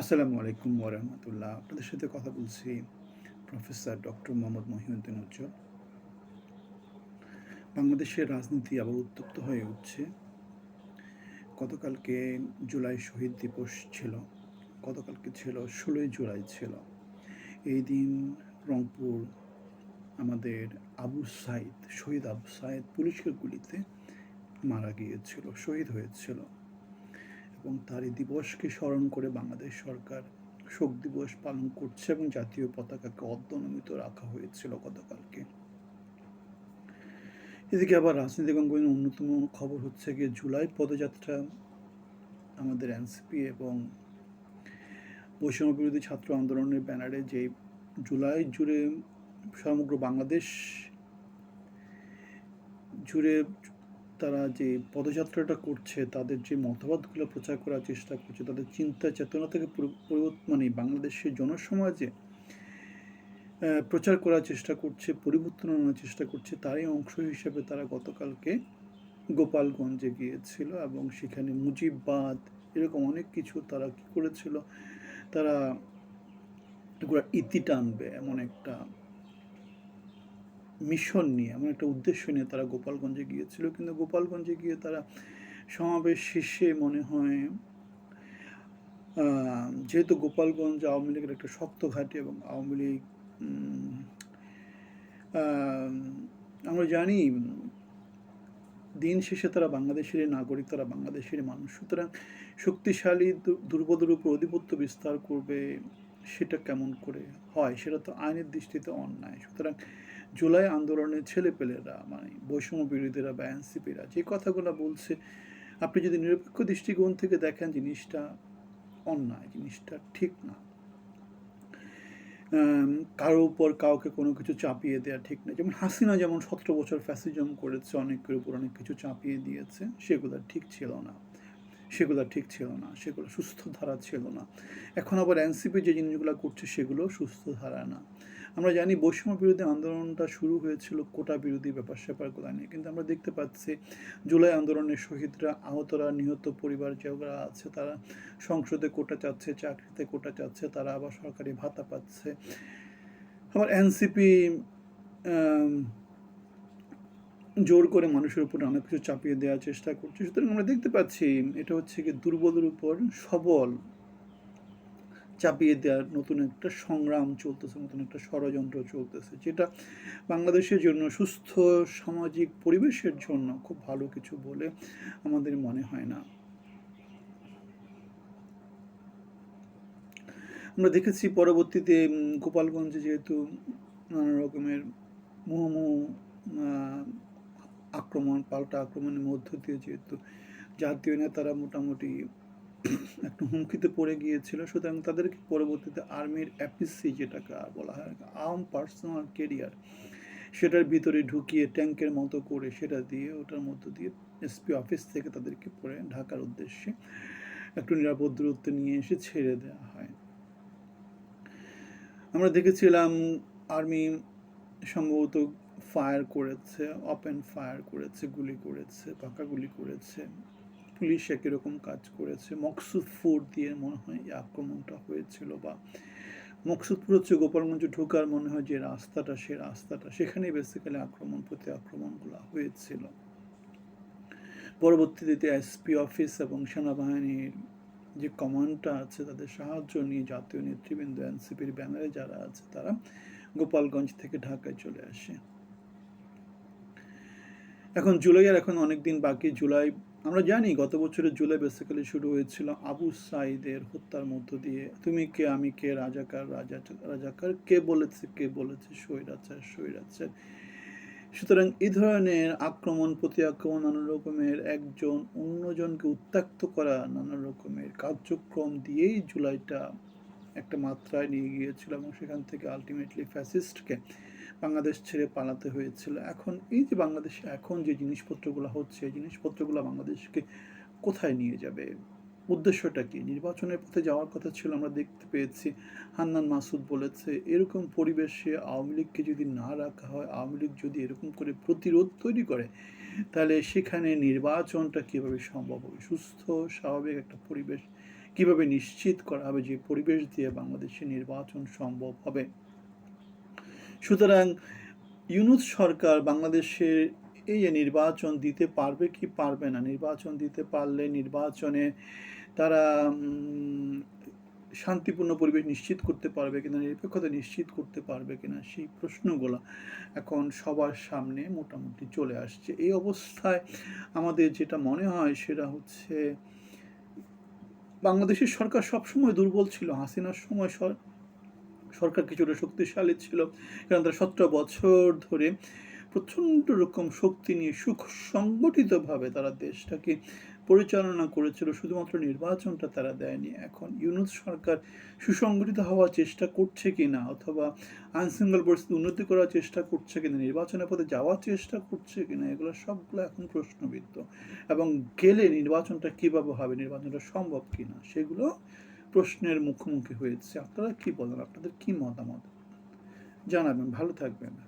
আসসালামু আলাইকুম ওরহমতুল্লাহ আপনাদের সাথে কথা বলছি প্রফেসর ডক্টর মোহাম্মদ মহিউদ্দিন উজ্জ্বল। বাংলাদেশের রাজনীতি আবার উত্তপ্ত হয়ে উঠছে। গতকালকে জুলাই শহীদ দিবস ছিল। গতকালকে ছিল, ষোলোই জুলাই ছিল। এই দিন রংপুর, আমাদের আবু সাইদ, শহীদ আবু সাইদ পুলিশের গুলিতে মারা গিয়েছিল, শহীদ হয়েছিল। এবং তার এই দিবসকে স্মরণ করে বাংলাদেশ সরকার শোক দিবস পালন করছে এবং জাতীয় পতাকাকে অর্ধনমিত রাখা হয়েছিল গতকালকে। এদিকে আবার রাজনৈতিক অঙ্গনের অন্যতম খবর হচ্ছে গিয়ে জুলাই পদযাত্রা আমাদের এনসিপি এবং বৈষম্য বিরোধী ছাত্র আন্দোলনের ব্যানারে যে জুলাই জুড়ে সমগ্র বাংলাদেশ জুড়ে তারা যে পদযাত্রাটা করছে, তাদের যে মতবাদগুলো প্রচার করার চেষ্টা করছে, তাদের চিন্তা চেতনা থেকে মানে বাংলাদেশের জনসমাজে প্রচার করার চেষ্টা করছে, পরিবর্তন আনার চেষ্টা করছে, তারই অংশ হিসেবে তারা গতকালকে গোপালগঞ্জে গিয়েছিল এবং সেখানে মুজিববাদ এরকম অনেক কিছু তারা কি করেছিল, তারা ইতি টানবে এমন একটা মিশন নিয়ে, এমন একটা উদ্দেশ্য নিয়ে তারা গোপালগঞ্জে গিয়েছিল। কিন্তু গোপালগঞ্জে গিয়ে তারা সমাবেশ শেষে মনে হয় যেহেতু গোপালগঞ্জ আওয়ামী লীগের একটা শক্ত ঘাটি এবং আওয়ামী লীগ আমরা জানি, দিন শেষে তারা বাংলাদেশের নাগরিক, তারা বাংলাদেশের মানুষ। সুতরাং শক্তিশালী দুর্বলের উপর আধিপত্য বিস্তার করবে, সেটা কেমন করে হয়, সেটা তো আইনের দৃষ্টিতে অন্যায়। সুতরাং জুলাই আন্দোলনের ছেলেপেলেরা মানে বৈষম্য বিরোধীরা বা এনসিপিরা যে কথাগুলো বলছে, আপনি যদি নিরপেক্ষ দৃষ্টিকোণ থেকে দেখেন জিনিসটা অন্যায়, জিনিসটা ঠিক না। কারও উপর কাউকে কোনো কিছু চাপিয়ে দেওয়া ঠিক না। যেমন হাসিনা যেমন সতেরো বছর ফ্যাসিজম করেছে, অনেকের উপর অনেক কিছু চাপিয়ে দিয়েছে, সেগুলো ঠিক ছিল না। সেগুলো ঠিক ছিল না, সেগুলো সুস্থ ধারা ছিল না। এখন আবার এনসিপি যে জিনিসগুলো করছে সেগুলো সুস্থ ধারা না। আমরা জানি বৈষম্য বিরোধী আন্দোলনটা শুরু হয়েছিল কোটা বিরোধী ব্যাপার স্যাপারগুলো নিয়ে, কিন্তু আমরা দেখতে পাচ্ছি জুলাই আন্দোলনের শহীদরা আহতরা, নিহত পরিবার যারা আছে তারা সংসদে কোটা চাচ্ছে, চাকরিতে কোটা চাচ্ছে, তারা আবার সরকারি ভাতা পাচ্ছে। আবার এনসিপি জোর করে মানুষের উপর অনেক কিছু চাপিয়ে দেওয়ার চেষ্টা করছে। সুতরাং আমরা দেখতে পাচ্ছি, এটা হচ্ছে কি দুর্বলের উপর সবল চাপিয়ে দেওয়ার নতুন একটা সংগ্রাম চলতেছে, নতুন একটা ষড়যন্ত্র চলতেছে, যেটা বাংলাদেশের জন্য সুস্থ সামাজিক পরিবেশের জন্য খুব ভালো কিছু বলে আমাদের মনে হয় না। আমরা দেখেছি পরবর্তীতে গোপালগঞ্জে যেহেতু নানা রকমের মুহুমুহু আক্রমণ, পাল্টা আক্রমণের মধ্য দিয়ে যেহেতু জাতীয় নেতারা মোটামুটি একটু হুমকিতে পড়ে গিয়েছিল, সুতরাং তাদেরকে পরবর্তীতে আর্মির অ্যাপিসি যেটাকে বলা হয় আর্ম পার্সোনাল কেরিয়ার সেটার ভিতরে ঢুকিয়ে ট্যাঙ্কের মতো করে সেটা দিয়ে, ওটার মধ্য দিয়ে এসপি অফিস থেকে তাদেরকে পরে ঢাকার উদ্দেশ্যে একটু নিরাপদ দূরত্বে নিয়ে এসে ছেড়ে দেওয়া হয়। আমরা দেখেছিলাম আর্মি সম্ভবত ফায়ার করেছে ওপেন ফায়ার করেছে, গুলি করেছে পাকা গুলি করেছে। পুলিশ একই কাজ করেছে। মকসুদপুর দিয়ে মনে হয় এই আক্রমণটা হয়েছিল বা মকসুদপুর হচ্ছে গোপালগঞ্জ ঢোকার মনে হয় যে রাস্তাটা, সে রাস্তাটা। সেখানেই বেসিক্যালি আক্রমণ প্রতি আক্রমণগুলো হয়েছিল। পরবর্তীতে এসপি অফিস এবং সেনাবাহিনীর যে কমান্ডটা আছে, তাদের সাহায্য নিয়ে জাতীয় নেতৃবৃন্দ এনসিপির ব্যানারে যারা আছে, তারা গোপালগঞ্জ থেকে ঢাকায় চলে আসে। এখন জুলাইয়ের এখন অনেক দিন বাকি, জুলাই, আমরা জানি গত বছরের জুলাই বেসিক্যালি শুরু হয়েছিল আবু সাইদের হত্যার মধ্য দিয়ে। তুমি কে, আমি কে, রাজাকার, রাজা, রাজাকার, কে বলেছে কে বলেছে স্বৈরাচার স্বৈরাচার সুতরাং এই ধরনের আক্রমণ প্রতি আক্রমণ নানা রকমের, একজন অন্যজনকে উত্তাক্ত করা নানা রকমের কার্যক্রম দিয়েই জুলাইটা একটা মাত্রায় নিয়ে গিয়েছিল এবং সেখান থেকে আলটিমেটলি ফ্যাসিস্টকে বাংলাদেশ ছেড়ে পালাতে হয়েছিল। এখন এই যে বাংলাদেশে এখন যে জিনিসপত্রগুলো হচ্ছে, এই জিনিসপত্রগুলো বাংলাদেশকে কোথায় নিয়ে যাবে? উদ্দেশ্যটা কি? নির্বাচনের পথে যাওয়ার কথা ছিল, আমরা দেখতে পেয়েছি। হান্নান মাসুদ বলেছে, এরকম পরিবেশে আওয়ামী লীগকে যদি না রাখা হয়, আওয়ামী লীগ যদি এরকম করে প্রতিরোধ তৈরি করে, তাহলে সেখানে নির্বাচনটা কীভাবে সম্ভব হবে? সুস্থ, স্বাভাবিক একটা পরিবেশ কীভাবে নিশ্চিত করা হবে? যে পরিবেশ দিয়ে বাংলাদেশে নির্বাচন সম্ভব হবে। সুতরাং ইউনুস সরকার বাংলাদেশের এই যে নির্বাচন দিতে পারবে কি পারবে না? নির্বাচন দিতে পারলে নির্বাচনে তারা শান্তিপূর্ণ পরিবেশ নিশ্চিত করতে পারবে কিনা, নিরপেক্ষতা নিশ্চিত করতে পারবে কিনা, সেই প্রশ্নগুলো এখন সবার সামনে মোটামুটি চলে আসছে। এই অবস্থায় আমাদের যেটা মনে হয় সেটা হচ্ছে, বাংলাদেশের সরকার সবসময় দুর্বল ছিল। হাসিনার সময় সরকার কিছুটা শক্তিশালী ছিল, কারণ তারা সতেরো বছর ধরে প্রচণ্ড রকম শক্তি নিয়ে সুসংগঠিতভাবে তারা দেশটাকে পরিচালনা করেছিল, শুধুমাত্র নির্বাচনটা তারা দেয়নি। এখন ইউনুস সরকার সুসংগঠিত হওয়ার চেষ্টা করছে কি না অথবা আইনশৃঙ্খল পরিস্থিতি উন্নতি করার চেষ্টা করছে কিনা নির্বাচনের পথে যাওয়ার চেষ্টা করছে কিনা, এগুলো সবগুলো এখন প্রশ্নবিদ্ধ। এবং গেলে নির্বাচনটা কীভাবে হবে, নির্বাচনটা সম্ভব কিনা, সেগুলো প্রশ্নের মুখোমুখি হয়েছে। আপনারা কি বলেন? আপনাদের কি মতামত? জানাবেন। ভালো থাকবেন।